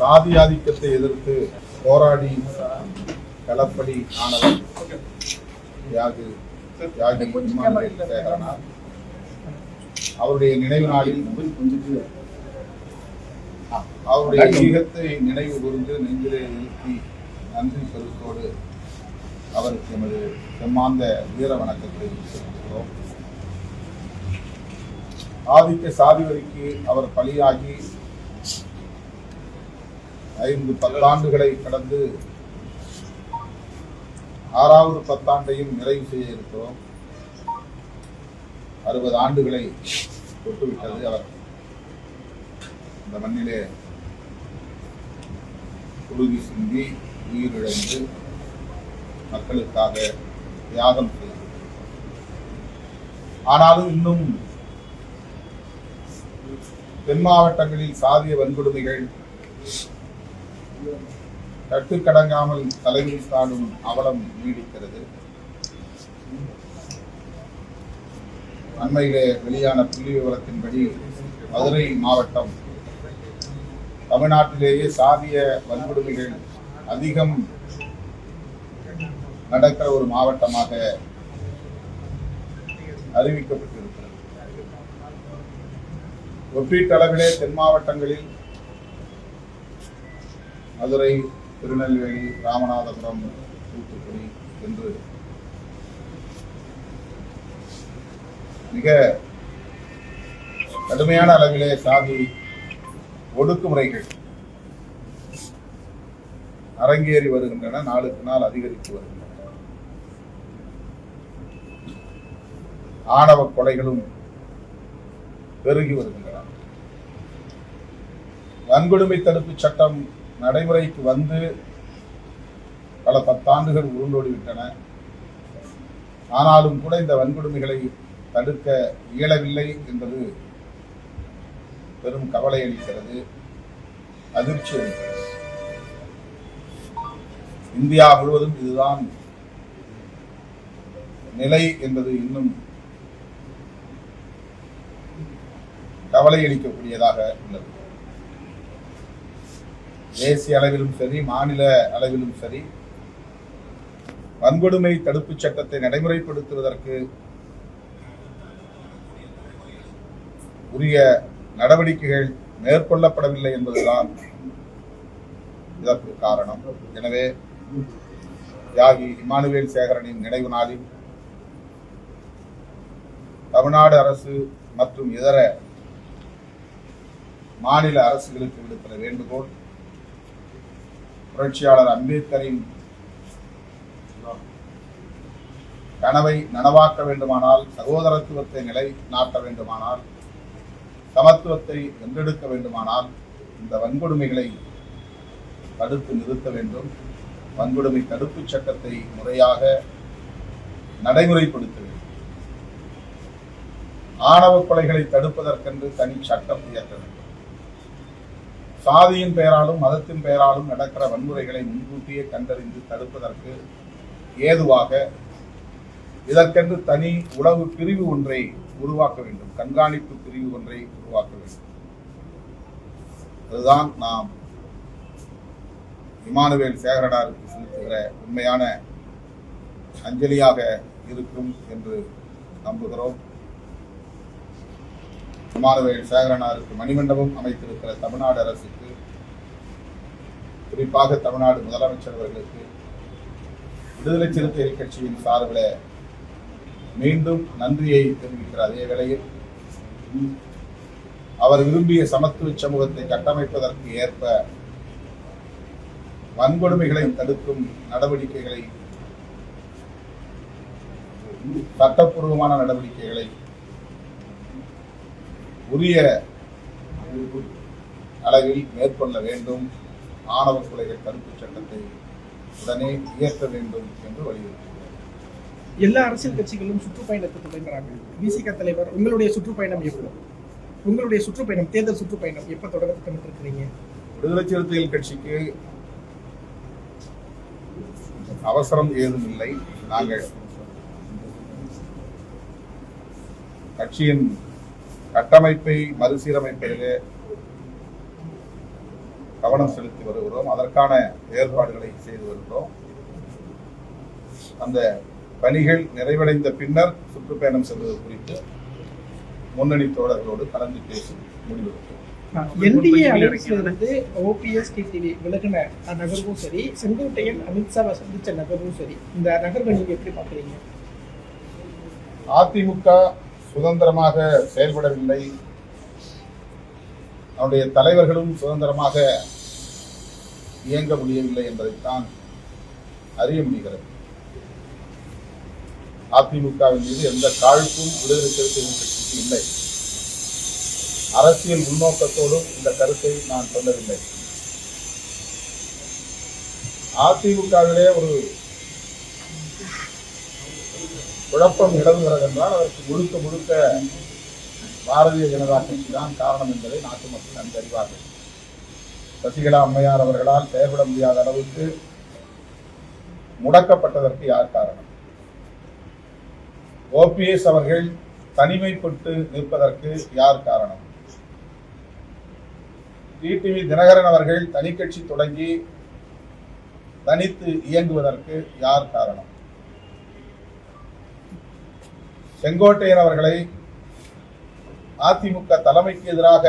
சாதி ஆதிக்கத்தை எதிர்த்து போராடி களப்படி ஆனவர் தியாகி இமானுவேல் சேகரனார் அவருடைய நினைவு நாளில் அவருடைய ஈகத்தை நினைவு கூர்ந்து நெஞ்சிலே நிறுத்தி நன்றி செலுத்தோடு அவருக்கு எமது செம்மாந்த வீர வணக்கத்தை செலுத்துகிறோம். ஆதிக்க சாதி வரிக்கு அவர் பலியாகி ஐந்து பத்தாண்டுகளை கடந்து ஆறாவது பத்தாண்டையும் நிறைவு செய்ய இருக்கிறோம். அறுபது ஆண்டுகளை தொட்டுவிட்டது அவர். இந்த மண்ணிலே குருதி சிந்தி உயிரிழந்து மக்களுக்காக தியாகம் செய்தார் ஆனாலும் இன்னும் தென் மாவட்டங்களில் சாதிய வன்கொடுமைகள் கட்டுக்கடங்காமல் தலையில் காணும் அவலம் நீடிக்கிறது. அண்மையிலே வெளியான புள்ளி விவரத்தின்படி மதுரை மாவட்டம் தமிழ்நாட்டிலேயே சாதிய வன்கொடுமைகள் அதிகம் நடக்கிற ஒரு மாவட்டமாக அறிவிக்கப்பட்டிருக்கிறது. ஒப்பீட்டளவிலே தென் மாவட்டங்களில் மதுரை திருநெல்வேலி ராமநாதபுரம் தூத்துக்குடி என்று மிக கடுமையான அளவிலே சாதி ஒடுக்குமுறைகள் அரங்கேறி வருகின்றன நாளுக்கு நாள் அதிகரித்து வருகின்றன. ஆணவ கொலைகளும் பெருகி வருகின்றன. வன்கொடுமை தடுப்பு சட்டம் நடைமுறைக்கு வந்து பல பத்தாண்டுகள் உருண்டோடிவிட்டன. ஆனாலும் கூட இந்த வன்கொடுமைகளை தடுக்க இயலவில்லை என்பது பெரும் கவலை அளிக்கிறது அதிர்ச்சி அளிக்கிறது. இந்தியா முழுவதும் இதுதான் நிலை என்பது இன்னும் கவலை அளிக்கக்கூடியதாக உள்ளது. தேசிய அளவிலும் சரி மாநில அளவிலும் சரி வன்கொடுமை தடுப்புச் சட்டத்தை நடைமுறைப்படுத்துவதற்கு உரிய நடவடிக்கைகள் மேற்கொள்ளப்படவில்லை என்பதுதான் இதற்கு காரணம். எனவே தியாகி இமானுவேல் சேகரனின் நினைவு நாளில் தமிழ்நாடு அரசு மற்றும் இதர மாநில அரசுகளுக்கு விடுக்கிற வேண்டுகோள் புரட்சியாளர் அம்பேத்கரின் கனவை நனவாக்க வேண்டுமானால் சகோதரத்துவத்தை நிலை நாட்ட வேண்டுமானால் சமத்துவத்தை வென்றெடுக்க வேண்டுமானால் இந்த வன்கொடுமைகளை தடுத்து நிறுத்த வேண்டும். வன்கொடுமை தடுப்புச் சட்டத்தை முறையாக நடைமுறைப்படுத்த வேண்டும். ஆணவ கொலைகளை தடுப்பதற்கென்று தனி சட்டம் இயற்ற வேண்டும். சாதியின் பெயராலும் மதத்தின் பெயராலும் நடக்கிற வன்முறைகளை முன்கூட்டியே கண்டறிந்து தடுப்பதற்கு ஏதுவாக இதற்கென்று தனி உளவு பிரிவு ஒன்றை உருவாக்க வேண்டும். கண்காணிப்பு பிரிவு ஒன்றை உருவாக்க வேண்டும். அதுதான் நாம் இமானுவேல் சேகரனாருக்கு செலுத்துகிற உண்மையான அஞ்சலியாக இருக்கும் என்று நம்புகிறோம். குமாரவேல் சேகரனாருக்கு மணிமண்டபம் அமைத்திருக்கிற தமிழ்நாடு அரசுக்கு குறிப்பாக தமிழ்நாடு முதலமைச்சர் அவர்களுக்கு விடுதலை சிறுத்தைகள் கட்சியின் சார்பில் மீண்டும் நன்றியை தெரிவிக்கிற அதே வேளையில் அவர் விரும்பிய சமத்துவ சமூகத்தை கட்டமைப்பதற்கு ஏற்ப வன்கொடுமைகளை தடுக்கும் நடவடிக்கைகளை சட்டப்பூர்வமான நடவடிக்கைகளை உரிய அளவில் மேற்கொள்ள வேண்டும். ஆணவ கொலைகள் தடுப்புச் சட்டத்தை உடனே இயற்ற வேண்டும் என்று வலியுறுத்துகிறேன். எல்லா அரசியல் கட்சிகளும் சுற்றுப்பயணத்தை தொடங்குறாங்க. விசிக தலைவர் உங்களுடைய சுற்றுப்பயணம் எப்போ? உங்களுடைய சுற்றுப்பயணம் தேர்தல் சுற்றுப்பயணம் எப்போ தொடங்க திட்டமிட்டு இருக்கிறீங்க விடுதலை சிறுத்தைகள் கட்சிக்கு அவசரம் ஏதும் இல்லை. நாங்கள் கட்சியின் கட்டமைப்பை மறுசீரமைப்பதிலே கவனம் செலுத்தி வருகிறோம். அதற்கான ஏற்பாடுகளை செய்து வருகிறோம். அந்த பணிகள் நிறைவடைந்த பின்னர் சுற்றுப்பயணம் செல்வது குறித்து முன்னணி தோழர்களோடு கலந்து பேசி முடிவெடுப்போம் என்டிஏ அலைவரிசையிலிருந்து ஓபிஎஸ் டிடிவி விலகின நகர்வும் சரி செங்கோட்டையன் அமித்ஷாவை சந்திச்ச நகர்வும் சரி இந்த நகர்வை நீங்க எப்படி பாக்குறீங்க அதிமுக சுதந்திரமாக செயல்படவில்லை. அவருடைய தலைவர்களும் சுதந்திரமாக இயங்க முடியவில்லை என்பதைத்தான் அறிய முடிகிறது. அதிமுகவின் மீது எந்த காழ்ப்பும் விடுதலை சிறுத்தைகள் கட்சிக்கு இல்லை. அரசியல் உள்நோக்கத்தோடும் இந்த கருத்தை நான் சொல்லவில்லை. அதிமுகவிலே ஒரு குழப்பம் நிலவுகிறது என்றால் அதற்கு முழுக்க முழுக்க பாரதிய ஜனதா கட்சி தான் காரணம் என்பதை நாட்டு மக்கள் நன்கு அறிவார்கள். சசிகலா அம்மையார் அவர்களால் செயல்பட முடியாத அளவுக்கு முடக்கப்பட்டதற்கு யார் காரணம்? ஓபிஎஸ் அவர்கள் தனிமைப்பட்டு நிற்பதற்கு யார் காரணம்? டிடிவி தினகரன் அவர்கள் தனிக்கட்சி தொடங்கி தனித்து இயங்குவதற்கு யார் காரணம்? செங்கோட்டையன் அவர்களை அதிமுக தலைமைக்கு எதிராக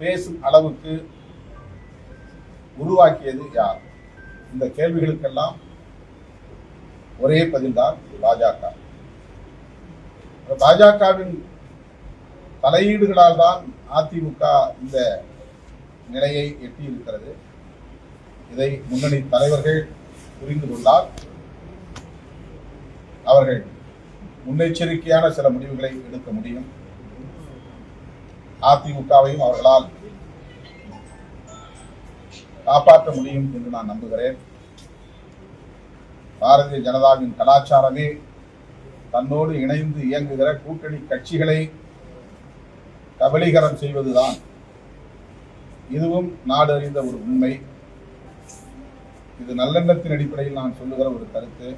பேசும் அளவுக்கு உருவாக்கியது யார்? இந்த கேள்விகளுக்கெல்லாம் ஒரே பதில்தான் பாஜக. பாஜகவின் தலையீடுகளால் தான் அதிமுக இந்த நிலையை எட்டியிருக்கிறது. இதை முன்னணி தலைவர்கள் புரிந்து கொண்டால் அவர்கள் முன்னெச்சரிக்கையான சில முடிவுகளை எடுக்க முடியும். அதிமுகவையும் அவர்களால் காப்பாற்ற முடியும் என்று நான் நம்புகிறேன். பாரதிய ஜனதாவின் கலாச்சாரமே தன்னோடு இணைந்து இயங்குகிற கூட்டணி கட்சிகளை கபலீகரம் செய்வதுதான். இதுவும் நாடு அறிந்த ஒரு உண்மை. இது நல்லெண்ணத்தின் அடிப்படையில் நான் சொல்லுகிற ஒரு கருத்து.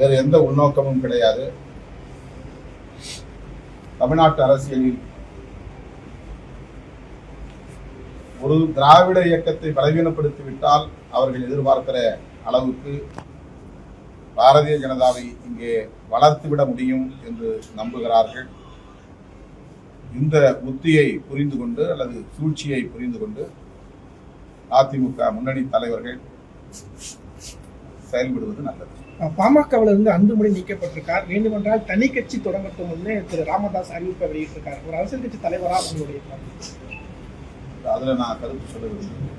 வேறு எந்த உள்நோக்கமும் கிடையாது. தமிழ்நாட்டு அரசியலில் ஒரு திராவிட இயக்கத்தை பலவீனப்படுத்திவிட்டால் அவர்கள் எதிர்பார்க்கிற அளவுக்கு பாரதிய ஜனதாவை இங்கே வளர்த்துவிட முடியும் என்று நம்புகிறார்கள். இந்த உத்தியை புரிந்து கொண்டு அல்லது சூழ்ச்சியை புரிந்து கொண்டு அதிமுக முன்னணி தலைவர்கள் செயல்படுவது நல்லது. பாமகவில் இருந்து அன்புமணி நீக்கப்பட்டிருக்கார். வேண்டுமென்றால் தனி கட்சி தொடங்கட்டும்னு திரு ராமதாஸ் அறிவிப்பை வெளியிட்டிருக்கார். ஒரு அரசியல் கட்சி தலைவராக உங்களுடைய அதில் அதுல நான் கருத்து சொல்ல விரும்புகிறேன்.